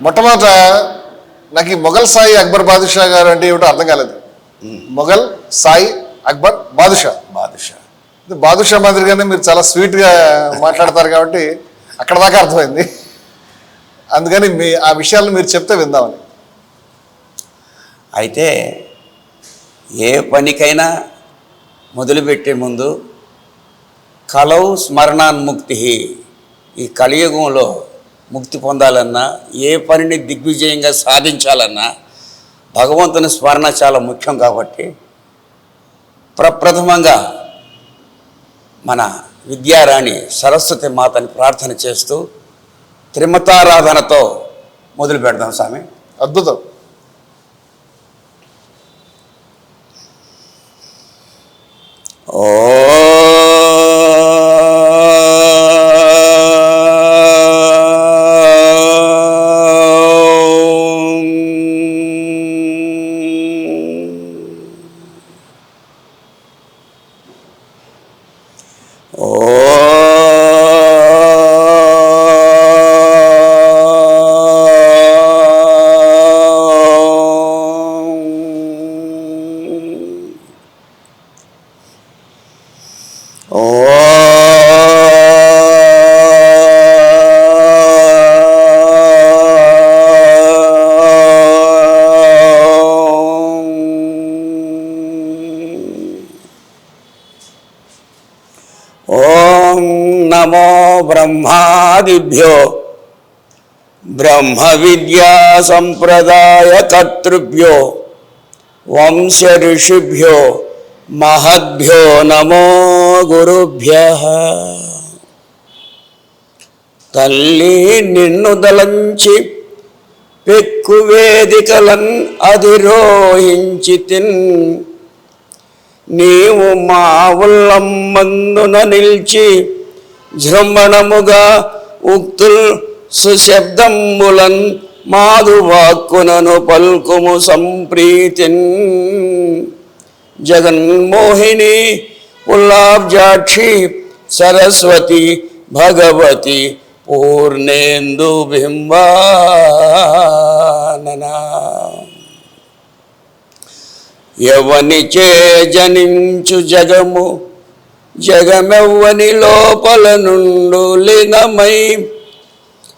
మొట్టమొదట నాకు ఈ మొఘల్ సాయి అక్బర్ బాదుషా గారు అంటే ఏమిటో అర్థం కాలేదు. మొఘల్ సాయి అక్బర్ బాదుషా. బాదుషా. బాదుషా మాదిరిగానే మీరు చాలా స్వీట్గా మాట్లాడతారు కాబట్టి అక్కడ దాకా అర్థమైంది. అందుకని మీ ఆ విషయాలను మీరు చెప్తే విందామని. అయితే ఏ పనికైనా మొదలుపెట్టే ముందు కలవు స్మరణాన్ముక్తి ఈ కలియుగంలో ముక్తి పొందాలన్నా ఏ పనిని దిగ్విజయంగా సాధించాలన్నా భగవంతుని స్మరణ చాలా ముఖ్యం కాబట్టి ప్రప్రథమంగా మన విద్యారాణి సరస్వతి మాతని ప్రార్థన చేస్తూ త్రిమతారాధనతో మొదలు పెడదాం స్వామి. అద్భుతం. బ్రహ్మాదిభ్యో బ్రహ్మ విద్యా సంప్రదాయ కర్తృభ్యో వంశ ఋషిభ్యో మహద్భ్యో నమో గురుభ్య తల్లి నిన్ను దలంచి పెక్కు వేదికలన్ అధిరోహించి తిన్ నీవు మా ఉల్లంబందున నిలిచి జృంభణముగా ఉక్తుల్ సుశబ్దంబులన్ మాధువాక్కునను పల్కుము సంప్రీతిన్. జగన్మోహిని పుల్లాబ్జాక్షి సరస్వతి భగవతి పూర్ణేందు బింబాననా. ఎవనిచే జనించు జగము జగమెవ్వని లోపల నుండు లీనమై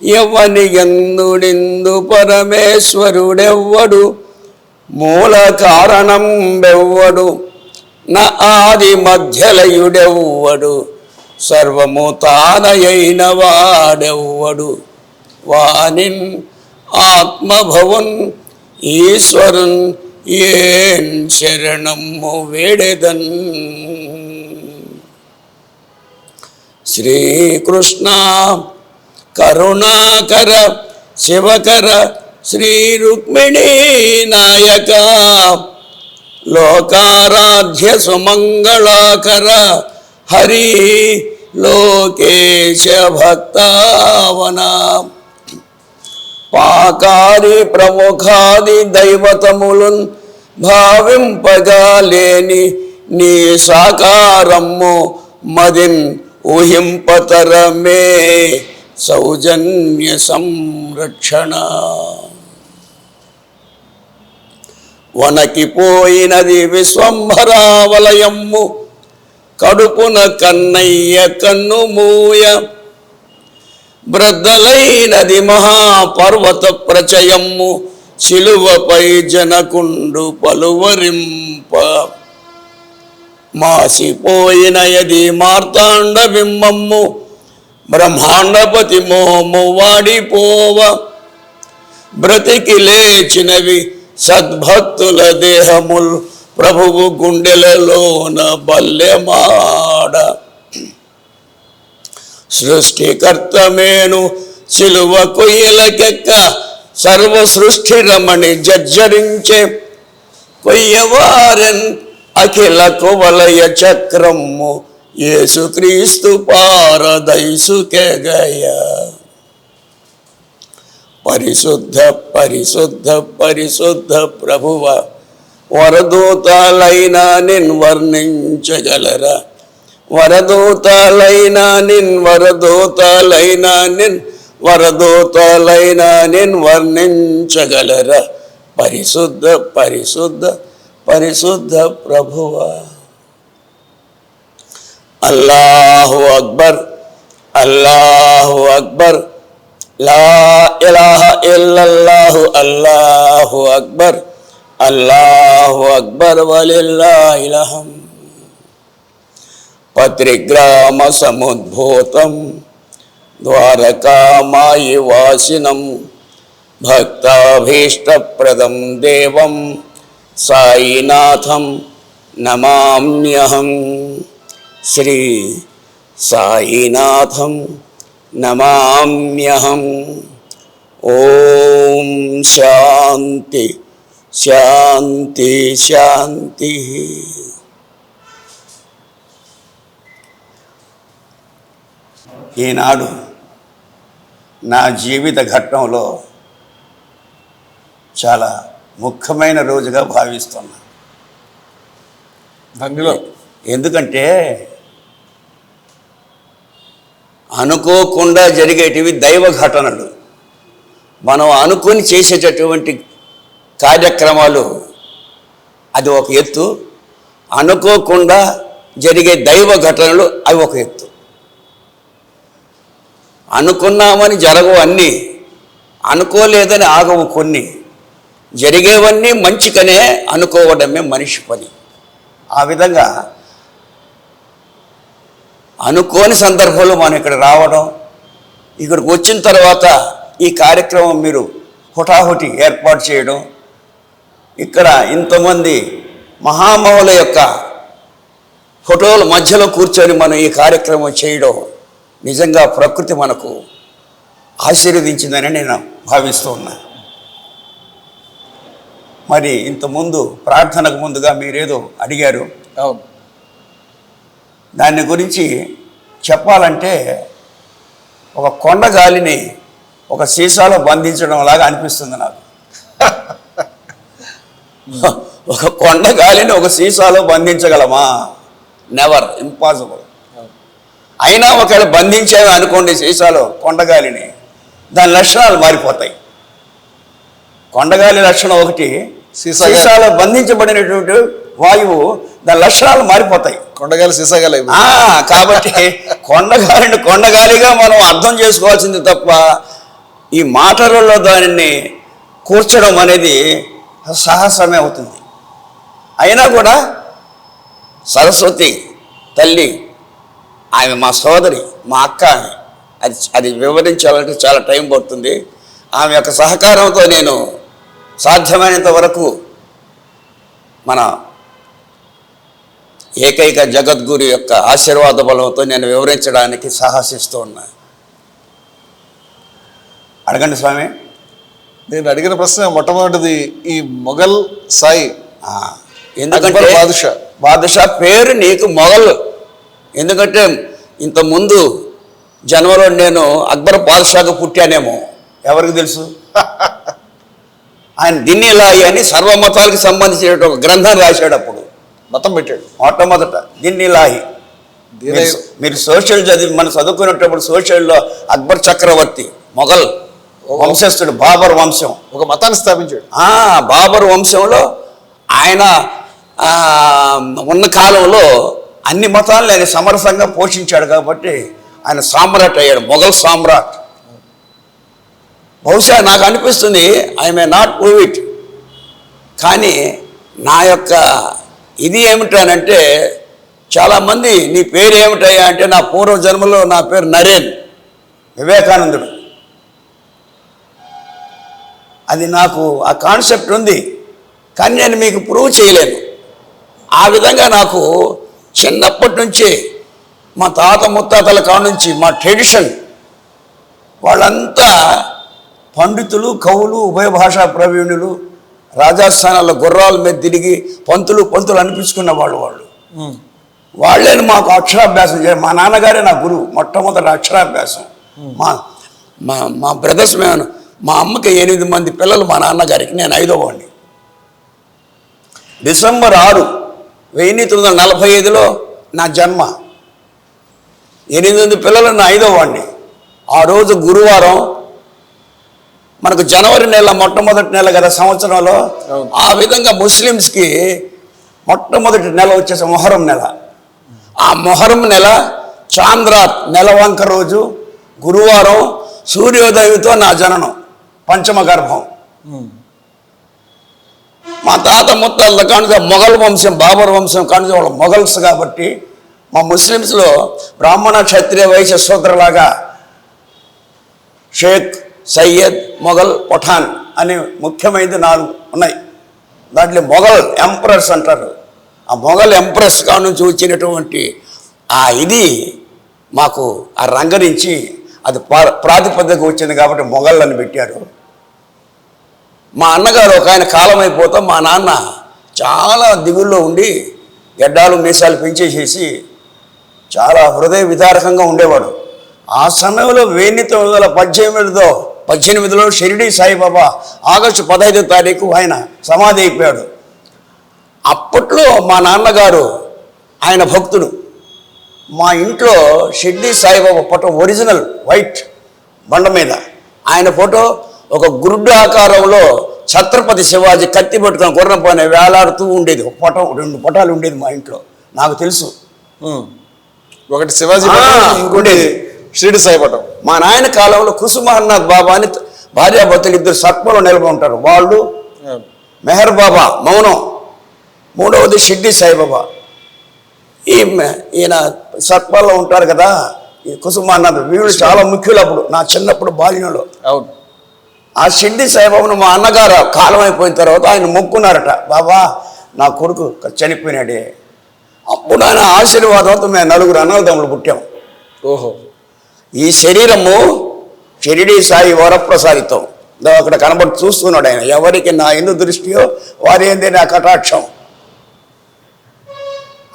ఎవ్వని ఎందుడిందు పరమేశ్వరుడెవ్వడు. మూల కారణం బెవ్వడు నా ఆది మధ్యలయుడెవ్వడు. సర్వము తానయైన వాడెవ్వడు వానిన్ ఆత్మభవన్ ఈశ్వరున్ ఏం శరణము వేడెదన్. శ్రీకృష్ణ కరుణాకర శివకర శ్రీ రుక్మిణీ నాయక లోకారాధ్య సుమంగళాకర హరి లోకేశ భక్తావన పాకాది ప్రముఖాది దైవతములున్ భావింపగా లేని నీ సాకారము మదిన్ ఊహింపతరమే సౌజన్య సంరక్షణ. వనకిపోయినది విశ్వంభరావలయమ్ము కడుపున కన్నయ్య కన్ను మూయ బ్రద్దలైనది మహాపర్వత ప్రచయమ్ము శిలువపై జనకుండు పలువరింప. మాసిపోయినయది మార్తాండ బింబమ్ము బ్రహ్మాండపతి మోము వాడిపోవ. బ్రతికి లేచినవి సద్భక్తుల దేహముల్ ప్రభువు గుండెలలోన బల్లెమాడ. సృష్టికర్తమేను సిలువ కొయ్యలకెక్క సర్వ సృష్టి రమణి జర్జరించే. కొయ్యవారెన్ అఖిల కువలయ చక్రము. యేసుక్రీస్తు పారదైసుకెగయ పరిశుద్ధ పరిశుద్ధ పరిశుద్ధ ప్రభువ వరదూతాలైన నిన్ వర్ణించగలరా. వరదూతాలైన నిన్ వరదూతాలైన నిన్ వరదూతలైన నేను వర్ణించగలరా. పరిశుద్ధ పరిశుద్ధ పరిశుద్ధ ప్రభువా అల్లాహు అక్బర్ అల్లాహు అక్బర్ లా ఇలాహ ఇల్లల్లాహు అల్లాహు అక్బర్ అల్లాహు అక్బర్ వలిల్లాహిలహం పత్రిగ్రామ సముద్భూతం ద్వారకామాయి వాసినం భక్తాభీష్టప్రదం దేవం సాయినాథం నమామ్యహం. శ్రీ సాయినాథం నమామ్యహం. ఓం శాంతి శాంతి శాంతి. ఈనాడు నా జీవిత ఘట్టంలో చాలా ముఖ్యమైన రోజుగా భావిస్తున్నా. ధన్యులు ఎందుకంటే అనుకోకుండా జరిగేటివి దైవ ఘటనలు. మనం అనుకొని చేసేటటువంటి కార్యక్రమాలు అది ఒక ఎత్తు. అనుకోకుండా జరిగే దైవ ఘటనలు అవి ఒక ఎత్తు. అనుకున్నామని జరగవు అన్నీ. అనుకోలేదని ఆగవు కొన్ని. జరిగేవన్నీ మంచికనే అనుకోవడమే మనిషి పని. ఆ విధంగా అనుకోని సందర్భంలో మనం ఇక్కడ రావడం ఇక్కడికి వచ్చిన తర్వాత ఈ కార్యక్రమం మీరు హుటాహుటి ఏర్పాటు చేయడం ఇక్కడ ఇంతమంది మహామహుల యొక్క ఫోటోల మధ్యలో కూర్చొని మనం ఈ కార్యక్రమం చేయడం నిజంగా ప్రకృతి మనకు ఆశీర్వదించిందని నేను భావిస్తూ మరి ఇంతకుముందు ప్రార్థనకు ముందుగా మీరేదో అడిగారు. అవును. దాని గురించి చెప్పాలంటే ఒక కొండ గాలిని ఒక సీసాలో బంధించడం లాగా అనిపిస్తుంది నాకు. ఒక కొండ గాలిని ఒక సీసాలో బంధించగలమా? నెవర్ ఇంపాసిబుల్ అయినా ఒకవేళ బంధించాము అనుకోండి సీసాలో కొండగాలిని దాని లక్షణాలు మారిపోతాయి. కొండగాలి లక్షణం ఒకటి. సీసాలో బంధించబడినటువంటి వాయువు దాని లక్షణాలు మారిపోతాయి కొండగాలి సీసాగాలి కాబట్టి కొండగాలిని కొండగాలిగా మనం అర్థం చేసుకోవాల్సింది తప్ప ఈ మాటలలో దానిని కూర్చడం అనేది సాహసమే అవుతుంది అయినా కూడా సరస్వతి తల్లి ఆమె మా సోదరి మా అక్క ఆమె. అది అది వివరించాలంటే చాలా టైం పడుతుంది ఆమె యొక్క సహకారంతో నేను సాధ్యమైనంత వరకు మన ఏకైక జగద్గురు యొక్క ఆశీర్వాద బలంతో నేను వివరించడానికి సాహసిస్తూ ఉన్నా. అడగండి స్వామి. నేను అడిగిన ప్రశ్న మొట్టమొదటిది ఈ మొఘల్ సాయి. ఎందుకంటే బాదుషా. బాదుషా పేరు నీకు మొఘలు. ఎందుకంటే ఇంత ముందు జన్మలో నేను అక్బర్ బాదుషాగా పుట్టానేమో. ఎవరికి తెలుసు? ఆయన దిన్నీలాయి అని సర్వమతాలకు సంబంధించిన ఒక గ్రంథం రాశాడు అప్పుడు. మతం పెట్టాడు. మొట్టమొదట దిన్నీలాహి దీని మీరు సోషల్ చదివి మనం చదువుకునేటప్పుడు సోషల్లో అక్బర్ చక్రవర్తి మొఘల్ వంశస్థుడు బాబర్ వంశం. ఒక మతాన్ని స్థాపించాడు. బాబర్ వంశంలో ఆయన ఉన్న కాలంలో అన్ని మతాలను ఆయన సమరసంగా పోషించాడు కాబట్టి ఆయన సామ్రాట్ అయ్యాడు మొఘల్ సామ్రాట్. బహుశా నాకు అనిపిస్తుంది I may not prove it కానీ నా యొక్క ఇది ఏమిటనంటే చాలామంది నీ పేరు ఏమిటయ్యా అంటే నా పూర్వ జన్మలో నా పేరు నరేన్ వివేకానందుడు. అది నాకు ఆ కాన్సెప్ట్ ఉంది కానీ నేను మీకు ప్రూవ్ చేయలేను. ఆ విధంగా నాకు చిన్నప్పటి నుంచి మా తాత ముత్తాతల కాడ నుంచి మా ట్రెడిషన్ వాళ్ళంతా పండితులు కవులు ఉభయ భాషా ప్రవీణులు రాజస్థానాల్లో గుర్రాల మీద తిరిగి పంతులు పంతులు అనిపించుకున్న వాళ్ళు వాళ్ళు. ఉమ్. వాళ్ళని మాకు అక్షరాభ్యాసం చేయాలి మా నాన్నగారే నా గురువు మొట్టమొదటి అక్షరాభ్యాసం. మా మా మా బ్రదర్స్ మేము మా అమ్మకి ఎనిమిది మంది పిల్లలు మా నాన్నగారికి నేను ఐదో వాడిని. డిసెంబర్ ఆరు వెయ్యి తొమ్మిది వందల నలభై ఐదులో నా జన్మ. ఎనిమిది మంది పిల్లలు నా ఐదో వాడిని. ఆ రోజు గురువారం మనకు జనవరి నెల మొట్టమొదటి నెల కదా సంవత్సరంలో. ఆ విధంగా ముస్లిమ్స్కి మొట్టమొదటి నెల వచ్చేసి మొహరం నెల. ఆ మొహరం నెల చాంద్రాత్ నెలవంక రోజు గురువారం సూర్యోదయంతో నా జననం పంచమ గర్భం. మా తాత ముత్తాల కానుక మొఘల్ వంశం బాబర్ వంశం కానుక వాళ్ళ మొఘల్స్ కాబట్టి మా ముస్లిమ్స్లో బ్రాహ్మణ క్షత్రియ వైశ్య శూద్రలాగా షేక్ సయ్యద్ మొఘల్ పఠాన్ అనే ముఖ్యమైనది నాలుగు ఉన్నాయి. దాంట్లో మొఘల్ ఎంప్రెస్ అంటారు. ఆ మొఘల్ ఎంప్రెస్ కా నుంచి వచ్చినటువంటి ఆ ఇది మాకు ఆ రంగ నుంచి అది ప్రా- ప్రాతిపదిక వచ్చింది కాబట్టి మొఘల్ అని పెట్టారు. మా అన్నగారు ఒక ఆయన కాలం అయిపోతా మా నాన్న చాలా దిగుల్లో ఉండి గడ్డాలు మీసాలు పెంచేసేసి చాలా హృదయ విదారకంగా ఉండేవాడు. ఆ సమయంలో వేణితో తొమ్మిది వందల పద్దెనిమిదిలో పద్దెనిమిదిలో షిరిడి సాయిబాబా ఆగస్టు పదహైదో తారీఖు ఆయన సమాధి అయిపోయాడు. అప్పట్లో మా నాన్నగారు ఆయన భక్తుడు. మా ఇంట్లో Shirdi Saibaba photo original white బండ మీద. ఆయన ఫోటో ఒక గురుడు ఆకారంలో ఛత్రపతి శివాజీ కత్తి పట్టుకొని గుర్రం పైన వేలాడుతూ ఉండేది. ఒక ఫోటో రెండు ఫోటోలు ఉండేది మా ఇంట్లో. నాకు తెలుసు. ఒకటి శివాజీ పటం, ఇంకోటి ఉండేది. షిరిడి సాయి పటం మా నాయన కాలంలో కుసుమహన్నాథ్ బాబా అని భార్యాభర్తలు ఇద్దరు సత్మలో నిలబడి ఉంటారు. వాళ్ళు. మెహర్ బాబా మౌనం. మూడవది షిడ్డి సాయిబాబా. ఈ ఈయన సత్పాల్లో ఉంటారు కదా ఈ కుసుమానంద్ వీళ్ళు చాలా ముఖ్యులు అప్పుడు నా చిన్నప్పుడు బాల్యంలో. అవును. ఆ షిడ్డి సాయిబాబాను మా అన్నగారు కాలం అయిపోయిన తర్వాత ఆయన మొక్కున్నారట బాబా నా కొడుకు చనిపోయినాడే. అప్పుడు ఆయన ఆశీర్వాదంతో మేము నలుగురు అన్నదమ్ములు పుట్టాం. ఓహో. ఈ శరీరము షిరిడి సాయి వరప్రసాదితం. అక్కడ కనబడి చూస్తున్నాడు ఆయన. ఎవరికి నా ఎందు దృష్టియో వారి ఏంది నా కటాక్షం.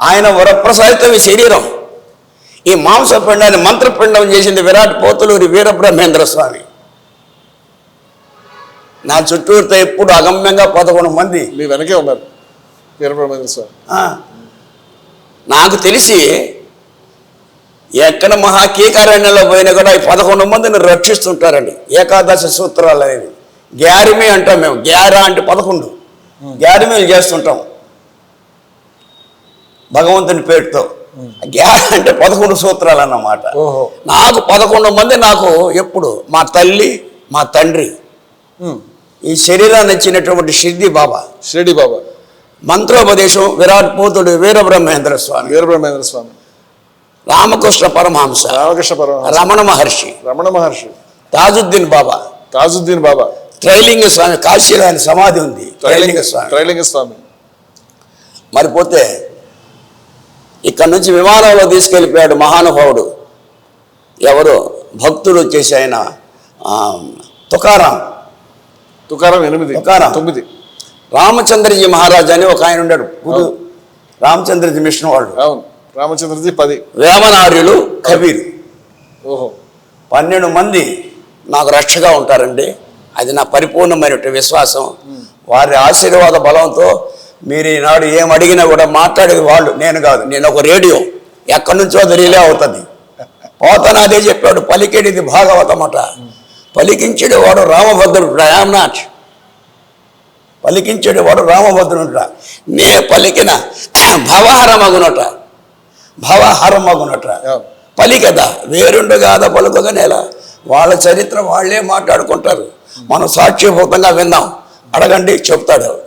ఆయన వరప్రసాదితం ఈ శరీరం. ఈ మాంసపిండాన్ని మంత్రపిండం చేసింది విరాట్ పోతులూరి వీరబ్రహ్మేంద్ర స్వామి. నా చుట్టూరుతో ఎప్పుడు అగమ్యంగా పదకొండు మంది. మీ వెనకే ఉన్నారు వీరబ్రహ్మేంద్ర స్వామి. నాకు తెలిసి ఎక్కడ మహా కీకారణ్యంలో పోయినా కూడా ఈ పదకొండు మందిని రక్షిస్తుంటారండి. ఏకాదశ సూత్రాలు అనేవి. గ్యారిమి అంటాం మేము. గ్యారా అంటే పదకొండు. గ్యారిమీలు చేస్తుంటాం. భగవంతుని పేరుతో. గ్యార అంటే పదకొండు సూత్రాలు అన్నమాట. ఓహో. నాకు పదకొండు మంది నాకు ఎప్పుడు మా తల్లి మా తండ్రి. ఈ శరీరాన్ని ఇచ్చినటువంటి షిర్ది బాబా. షిరిడి బాబా. మంత్రోపదేశం విరాట్ పోతుడు వీరబ్రహ్మేంద్ర స్వామి. వీరబ్రహ్మేంద్ర స్వామి. రామకృష్ణ పరమహంస. రామకృష్ణ పరమహంస. రమణ మహర్షి. రమణ మహర్షి. తాజుద్దీన్ బాబా. తాజుద్దీన్ బాబా. త్రైలింగ స్వామి కాశీలో ఆయన సమాధి ఉంది. త్రైలింగ స్వామి. త్రైలింగ స్వామి. మరి పోతే ఇక్కడ నుంచి విమానంలో తీసుకెళ్ళిపోయాడు మహానుభావుడు. ఎవరు? భక్తుడు వచ్చేసి ఆయన తుకారాం. తుకారం ఎనిమిది తుకారాం. తొమ్మిది. రామచంద్రజీ మహారాజ్ అని ఒక ఆయన ఉన్నాడు గురు రామచంద్రజీ మిషన్ వాళ్ళు. అవును. రామచంద్రజీ పది. వేమనార్యులు కబీర్. ఓహో. పన్నెండు మంది నాకు రక్షగా ఉంటారండి. అది నా పరిపూర్ణమైనటువంటి విశ్వాసం. వారి ఆశీర్వాద బలంతో మీరు ఈనాడు ఏం అడిగినా కూడా మాట్లాడేది వాళ్ళు నేను కాదు. నేను ఒక రేడియో. ఎక్కడి నుంచో అది రిలే అవుతుంది. పోతన అదే చెప్పాడు పలికేడిది భాగవతమట పలికించేడు వాడు రామభద్రుడు ఐఆమ్ నాట్ పలికించేడు వాడు రామభద్రుడుట నే పలికిన భవహరమగునట భవహరమగునట పలికదా. వేరుండు కాద పలుకగా నేల. వాళ్ళ చరిత్ర వాళ్ళే మాట్లాడుకుంటారు. మనం సాక్ష్యభూతంగా విందాం అడగండి చెప్తాడు.